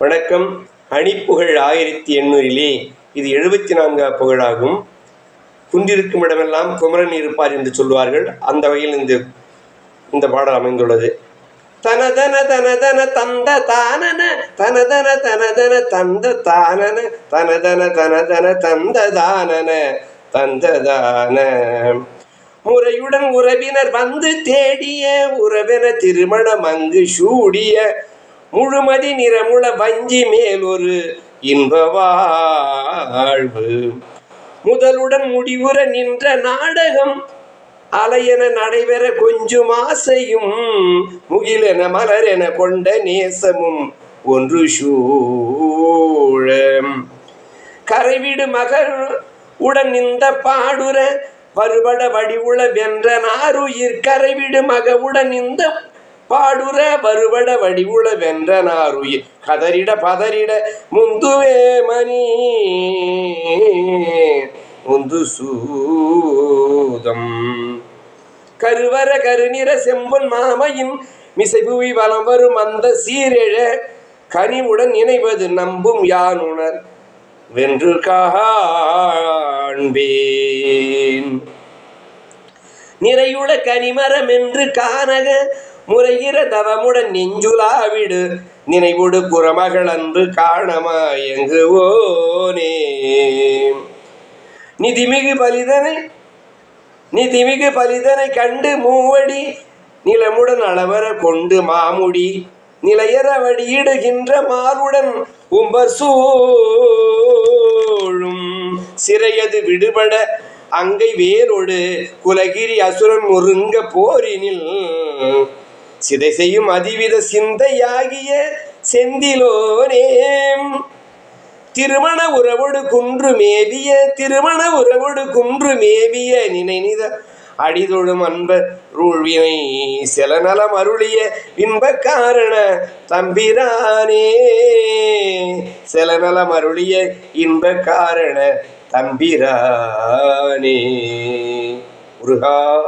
வணக்கம். அணிப்புகழ் ஆயிரத்தி எண்ணூறிலே இது எழுபத்தி நான்காம் புகழாகும். குன்றிருக்கும் இடமெல்லாம் குமரன் இருப்பார் என்று சொல்வார்கள். அந்த வகையில் இந்த இந்த பாடல் அமைந்துள்ளது. தனதன தனதன தந்த தானன தனதன தனதன தந்த தானன தனதன தனதன தந்த தானன தந்ததான முறையுடன் உறவினர் வந்து தேடிய உறவின திருமணம் அங்கு சூடிய முழுமதி நிறமுள வஞ்சி மேல் ஒரு இன்ப வாழ்வு. முதலுடன் முடிவுற நின்ற நாடகம் அலையென நடைபெற கொஞ்சம் ஆசையும் முகிலென மலரென கொண்ட நேசமும் ஒன்று சூழ. கரைவிடு மகர் உடன் இந்த பாடுற வருபட வடிவுள வென்ற நாருயிர் கரைவிடு மகவுடன் இந்த பாடுற வருபட வடிவுள வென்ற நாருயிர் கதறிட பதறிட முந்துவே மணி. முந்து சூதம். கருவர கருநிற செம்பன் மாமையின் மிசைபுவி வலம் வரும் அந்த சீரழ கனிவுடன் நினைவது நம்பும் யானுணர் வென்று காண்பேன். நிறையுள கனிமரம் என்று காணக. முறைகிற தவமுடன் நெஞ்சுலாவிடு. நினைவுடு குறமகள் அன்று காணமாயங்குவோனே. நிதிமிகு பலிதனை நிதிமிகு பலிதனை கண்டு மூவடி. நிலமுடன் அளவர கொண்டு மாமுடி. நிலையற வடியிடுகின்ற மாருடன் உம்பர் சூழும். சிறையது விடுபட அங்கை வேரோடு குலகிரி அசுரன் முருங்க போரினில். சிதை செய்யும் அதிவித சிந்தையாகிய செந்திலோனேம். திருமண உறவோடு குன்று மேவிய திருமண உறவோடு குன்று மேவிய நினைநித அடிதொழும் அன்ப ரூழ்வினை சில நலம் அருளிய இன்ப காரண தம்பிரானே. சில நலம் அருளிய இன்ப காரண தம்பிரானே. முருகா